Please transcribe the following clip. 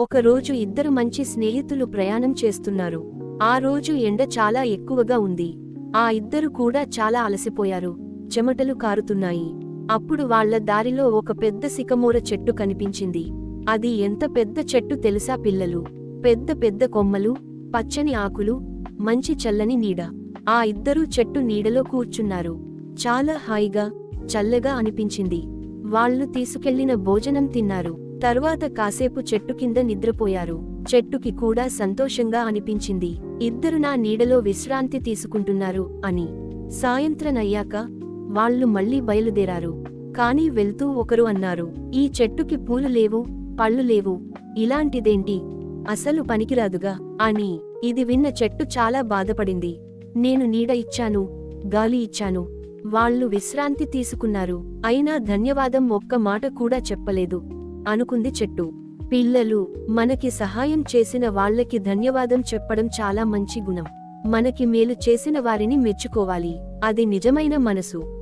ఒకరోజు ఇద్దరు మంచి స్నేహితులు ప్రయాణం చేస్తున్నారు. ఆ రోజు ఎండ చాలా ఎక్కువగా ఉంది. ఆ ఇద్దరు కూడా చాలా అలసిపోయారు. చెమటలు కారుతున్నాయి. అప్పుడు వాళ్ళ దారిలో ఒక పెద్ద సికమూర చెట్టు కనిపించింది. అది ఎంత పెద్ద చెట్టు తెలుసా పిల్లలు? పెద్ద పెద్ద కొమ్మలు పచ్చని ఆకులు మంచి చల్లని నీడ. ఆ ఇద్దరూ చెట్టు నీడలో కూర్చున్నారు. చాలా హాయిగా చల్లగా అనిపించింది. వాళ్ళు తీసుకెళ్ళిన భోజనం తిన్నారు. తరువాత కాసేపు చెట్టు కింద నిద్రపోయారు. చెట్టుకి కూడా సంతోషంగా అనిపించింది. ఇద్దరు నా నీడలో విశ్రాంతి తీసుకుంటున్నారు అని. సాయంత్రనయ్యాక వాళ్ళు మళ్ళీ బయలుదేరారు. కాని వెళ్తూ ఒకరు అన్నారు ఈ చెట్టుకి పూలు లేవు పళ్ళు లేవు. ఇలాంటిదేంటి? అసలు పనికిరాదుగా అని. ఇది విన్న చెట్టు చాలా బాధపడింది. నేను నీడ ఇచ్చాను గాలి ఇచ్చాను. వాళ్ళు విశ్రాంతి తీసుకున్నారు. అయినా ధన్యవాదం ఒక్క మాట కూడా చెప్పలేదు. అనుకుంది చెట్టు. పిల్లలు మనకి సహాయం చేసిన వాళ్ళకి ధన్యవాదం చెప్పడం చాలా మంచి గుణం. మనకి మేలు చేసిన వారిని మెచ్చుకోవాలి. అది నిజమైన మనసు.